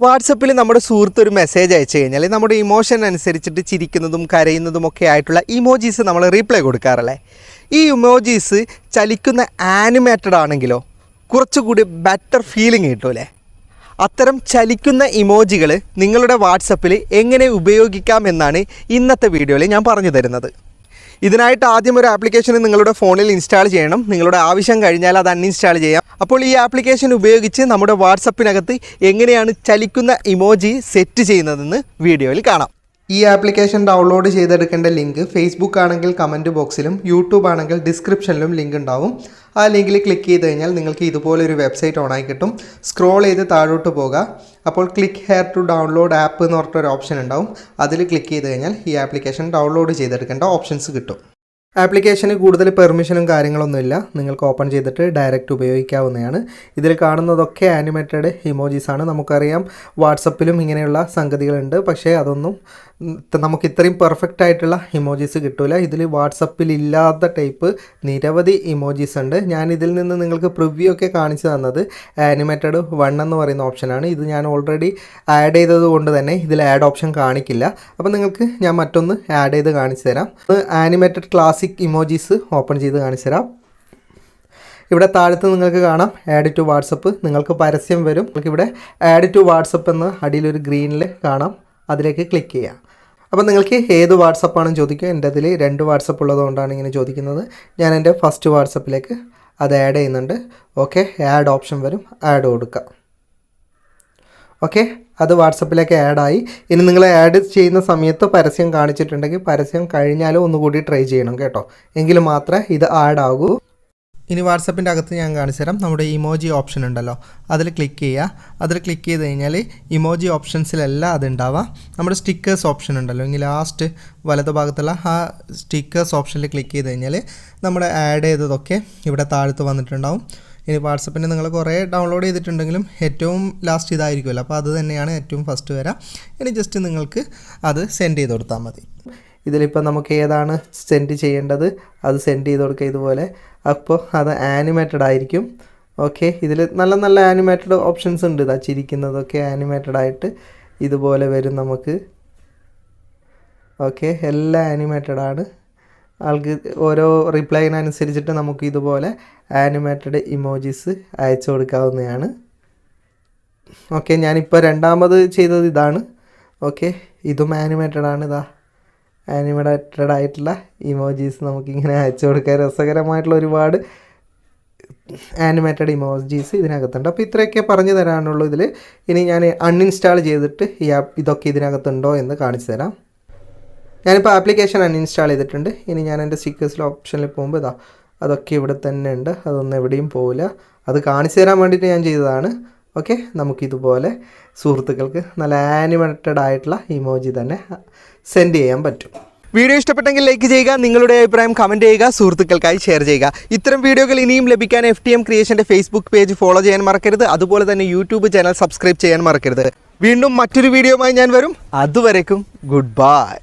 വാട്സപ്പിൽ നമ്മുടെ സുഹൃത്ത് ഒരു മെസ്സേജ് അയച്ചു കഴിഞ്ഞാൽ നമ്മുടെ ഇമോഷൻ അനുസരിച്ചിട്ട് ചിരിക്കുന്നതും കരയുന്നതും ഒക്കെ ആയിട്ടുള്ള ഇമോജീസ് നമ്മൾ റീപ്ലൈ കൊടുക്കാറല്ലേ? ഈ ഇമോജീസ് ചലിക്കുന്ന ആനിമേറ്റഡ് ആണെങ്കിലോ കുറച്ചുകൂടി ബെറ്റർ ഫീലിംഗ് കിട്ടൂലേ? അത്തരം ചലിക്കുന്ന ഇമോജികൾ നിങ്ങളുടെ വാട്സപ്പിൽ എങ്ങനെ ഉപയോഗിക്കാം എന്നാണ് ഇന്നത്തെ വീഡിയോയിൽ ഞാൻ പറഞ്ഞു തരുന്നത്. ഇതിനായിട്ട് ആദ്യം ഒരു ആപ്ലിക്കേഷൻ നിങ്ങളുടെ ഫോണിൽ ഇൻസ്റ്റാൾ ചെയ്യണം. നിങ്ങളുടെ ആവശ്യം കഴിഞ്ഞാൽ അത് അൺഇൻസ്റ്റാൾ ചെയ്യാം. അപ്പോൾ ഈ ആപ്ലിക്കേഷൻ ഉപയോഗിച്ച് നമ്മുടെ വാട്സപ്പിനകത്ത് എങ്ങനെയാണ് ചലിക്കുന്ന ഇമോജി സെറ്റ് ചെയ്യുന്നതെന്ന് വീഡിയോയിൽ കാണാം. ഈ ആപ്ലിക്കേഷൻ ഡൗൺലോഡ് ചെയ്തെടുക്കേണ്ട ലിങ്ക് ഫേസ്ബുക്ക് ആണെങ്കിൽ കമന്റ് ബോക്സിലും യൂട്യൂബ് ആണെങ്കിൽ ഡിസ്ക്രിപ്ഷനിലും ലിങ്ക് ഉണ്ടാവും. ആ ലിങ്കിൽ ക്ലിക്ക് ചെയ്ത് കഴിഞ്ഞാൽ നിങ്ങൾക്ക് ഇതുപോലൊരു വെബ്സൈറ്റ് ഓണായി കിട്ടും. സ്ക്രോൾ ചെയ്ത് താഴോട്ട് പോകുക അപ്പോൾ click here to download app എന്ന് പറഞ്ഞിട്ടൊരു ഓപ്ഷൻ ഉണ്ടാവും. അതിൽ ക്ലിക്ക് ചെയ്ത് കഴിഞ്ഞാൽ ഈ ആപ്ലിക്കേഷൻ ഡൗൺലോഡ് ചെയ്തെടുക്കേണ്ട ഓപ്ഷൻസ് കിട്ടും. ആപ്ലിക്കേഷന് കൂടുതൽ പെർമിഷനും കാര്യങ്ങളൊന്നുമില്ല. നിങ്ങൾക്ക് ഓപ്പൺ ചെയ്തിട്ട് ഡയറക്റ്റ് ഉപയോഗിക്കാവുന്നതാണ്. ഇതിൽ കാണുന്നതൊക്കെ ആനിമേറ്റഡ് ഇമോജീസ് ആണ്. നമുക്കറിയാം വാട്സപ്പിലും ഇങ്ങനെയുള്ള സംഗതികളുണ്ട്. പക്ഷേ അതൊന്നും നമുക്ക് ഇത്രയും പെർഫെക്റ്റ് ആയിട്ടുള്ള ഇമോജീസ് കിട്ടില്ല ഇതിൽ വാട്സപ്പിൽ ഇല്ലാത്ത ടൈപ്പ് നിരവധി ഇമോജീസ് ഉണ്ട്. ഞാൻ ഇതിൽ നിന്ന് നിങ്ങൾക്ക് പ്രിവ്യൂ ഒക്കെ കാണിച്ചു തന്നത് ആനിമേറ്റഡ് വൺ എന്ന് പറയുന്ന ഓപ്ഷനാണ് ഇത് ഞാൻ ഓൾറെഡി ആഡ് ചെയ്തത് കൊണ്ട് തന്നെ ഇതിൽ ആഡ് ഓപ്ഷൻ കാണിക്കില്ല. അപ്പോൾ നിങ്ങൾക്ക് ഞാൻ മറ്റൊന്ന് ആഡ് ചെയ്ത് കാണിച്ചു തരാം. ആനിമേറ്റഡ് ക്ലാസിക് ഇമോജീസ് ഓപ്പൺ ചെയ്ത് കാണിച്ചു തരാം. ഇവിടെ താഴത്ത് നിങ്ങൾക്ക് കാണാം ആഡ് ടു വാട്സപ്പ് നിങ്ങൾക്ക് പരസ്യം വരും. നിങ്ങൾക്ക് ഇവിടെ ആഡ് ടു വാട്സപ്പ് എന്ന് അടിയിലൊരു ഗ്രീനിൽ കാണാം. അതിലേക്ക് ക്ലിക്ക് ചെയ്യാം. അപ്പോൾ നിങ്ങൾക്ക് ഏത് വാട്സപ്പാണെന്ന് ചോദിക്കുക. എന്റെ അതിൽ രണ്ട് വാട്സപ്പ് ഉള്ളതുകൊണ്ടാണ് ഇങ്ങനെ ചോദിക്കുന്നത്. ഞാൻ എന്റെ ഫസ്റ്റ് വാട്സപ്പിലേക്ക് അത് ആഡ് ചെയ്യുന്നുണ്ട്. ഓക്കെ ആഡ് ഓപ്ഷൻ വരും. ആഡ് കൊടുക്കുക ഓക്കെ? അത് വാട്സപ്പിലേക്ക് ആഡായി. ഇനി നിങ്ങൾ ആഡ് ചെയ്യുന്ന സമയത്ത് പരസ്യം കാണിച്ചിട്ടുണ്ടെങ്കിൽ പരസ്യം കഴിഞ്ഞാലും ഒന്നുകൂടി ട്രൈ ചെയ്യണം കേട്ടോ. എങ്കിൽ മാത്രമേ ഇത് ആഡ് ആകൂ ഇനി വാട്സപ്പിന്റെ അകത്ത് ഞാൻ കാണിച്ചു തരാം. നമ്മുടെ ഇമോജി ഓപ്ഷൻ ഉണ്ടല്ലോ. അതിൽ ക്ലിക്ക് ചെയ്യുക. അതിൽ ക്ലിക്ക് ചെയ്ത് കഴിഞ്ഞാൽ ഇമോജി ഓപ്ഷൻസിലെല്ലാം അതുണ്ടാവാം നമ്മുടെ സ്റ്റിക്കേഴ്സ് ഓപ്ഷൻ ഉണ്ടല്ലോ. എങ്കിൽ ലാസ്റ്റ് വലത് ഭാഗത്തുള്ള ആ സ്റ്റിക്കേഴ്സ് ഓപ്ഷനിൽ ക്ലിക്ക് ചെയ്ത് കഴിഞ്ഞാൽ നമ്മുടെ ആഡ് ചെയ്തതൊക്കെ ഇവിടെ താഴത്ത് വന്നിട്ടുണ്ടാവും. ഇനി വാട്സപ്പിന് നിങ്ങൾ കുറേ ഡൗൺലോഡ് ചെയ്തിട്ടുണ്ടെങ്കിലും ഏറ്റവും ലാസ്റ്റ് ഇതായിരിക്കുമല്ലോ. അപ്പോൾ അത് തന്നെയാണ് ഏറ്റവും ഫസ്റ്റ് വരാം. ഇനി ജസ്റ്റ് നിങ്ങൾക്ക് അത് സെൻഡ് ചെയ്ത് കൊടുത്താൽ മതി. ഇതിലിപ്പോൾ നമുക്ക് ഏതാണ് സെൻഡ് ചെയ്യേണ്ടത്? അത് സെൻഡ് ചെയ്ത് കൊടുക്കുക ഇതുപോലെ. അപ്പോൾ അത് ആനിമേറ്റഡ് ആയിരിക്കും. ഓക്കെ ഇതിൽ നല്ല നല്ല ആനിമേറ്റഡ് ഓപ്ഷൻസ് ഉണ്ട്. ഇതാ ചിരിക്കുന്നതൊക്കെ ആനിമേറ്റഡ് ആയിട്ട് ഇതുപോലെ വരും നമുക്ക്. ഓക്കെ എല്ലാം ആനിമേറ്റഡ് ആണ്. ആൾക്ക് ഓരോ റിപ്ലൈനനുസരിച്ചിട്ട് നമുക്ക് ഇതുപോലെ ആനിമേറ്റഡ് ഇമോജീസ് അയച്ചു കൊടുക്കാവുന്നതാണ്. ഓക്കെ ഞാനിപ്പോൾ രണ്ടാമത് ചെയ്തത് ഇതാണ്. ഓക്കെ ഇതും ആനിമേറ്റഡ് ആണ് ഇതാ. ആനിമേറ്റഡ് ആയിട്ടുള്ള ഇമോജീസ് നമുക്കിങ്ങനെ അയച്ചു കൊടുക്കാൻ രസകരമായിട്ടുള്ള ഒരുപാട് ആനിമേറ്റഡ് ഇമോജീസ് ഇതിനകത്തുണ്ട്. അപ്പോൾ ഇത്രയൊക്കെ പറഞ്ഞു തരാനുള്ളൂ ഇതിൽ ഇനി ഞാൻ അൺഇൻസ്റ്റാൾ ചെയ്തിട്ട് ഈ ആപ്പ് ഇതൊക്കെ ഇതിനകത്തുണ്ടോ എന്ന് കാണിച്ചു തരാം. ഞാനിപ്പോൾ ആപ്ലിക്കേഷൻ അൺഇൻസ്റ്റാൾ ചെയ്തിട്ടുണ്ട്. ഇനി ഞാൻ എന്റെ സ്റ്റിക്കേഴ്സിൽ ഓപ്ഷനിൽ പോകുമ്പോൾ ഇതാ അതൊക്കെ ഇവിടെ തന്നെ ഉണ്ട്. അതൊന്നും എവിടെയും പോവില്ല. അത് കാണിച്ചു തരാൻ വേണ്ടിയിട്ട് ഞാൻ ചെയ്തതാണ്. ഓക്കെ നമുക്കിതുപോലെ സുഹൃത്തുക്കൾക്ക് നല്ല ആനിമേറ്റഡ് ആയിട്ടുള്ള ഇമോജി തന്നെ സെൻഡ് ചെയ്യാൻ പറ്റും. വീഡിയോ ഇഷ്ടപ്പെട്ടെങ്കിൽ ലൈക്ക് ചെയ്യുക നിങ്ങളുടെ അഭിപ്രായം കമന്റ് ചെയ്യുക സുഹൃത്തുക്കൾക്കായി ഷെയർ ചെയ്യുക. ഇത്തരം വീഡിയോകൾ ഇനിയും ലഭിക്കാൻ എഫ് ടി എം ക്രിയേഷന്റെ ഫേസ്ബുക്ക് പേജ് ഫോളോ ചെയ്യാൻ മറക്കരുത്. അതുപോലെ തന്നെ യൂട്യൂബ് ചാനൽ സബ്സ്ക്രൈബ് ചെയ്യാൻ മറക്കരുത്. വീണ്ടും മറ്റൊരു വീഡിയോയുമായി ഞാൻ വരും. അതുവരേക്കും ഗുഡ് ബൈ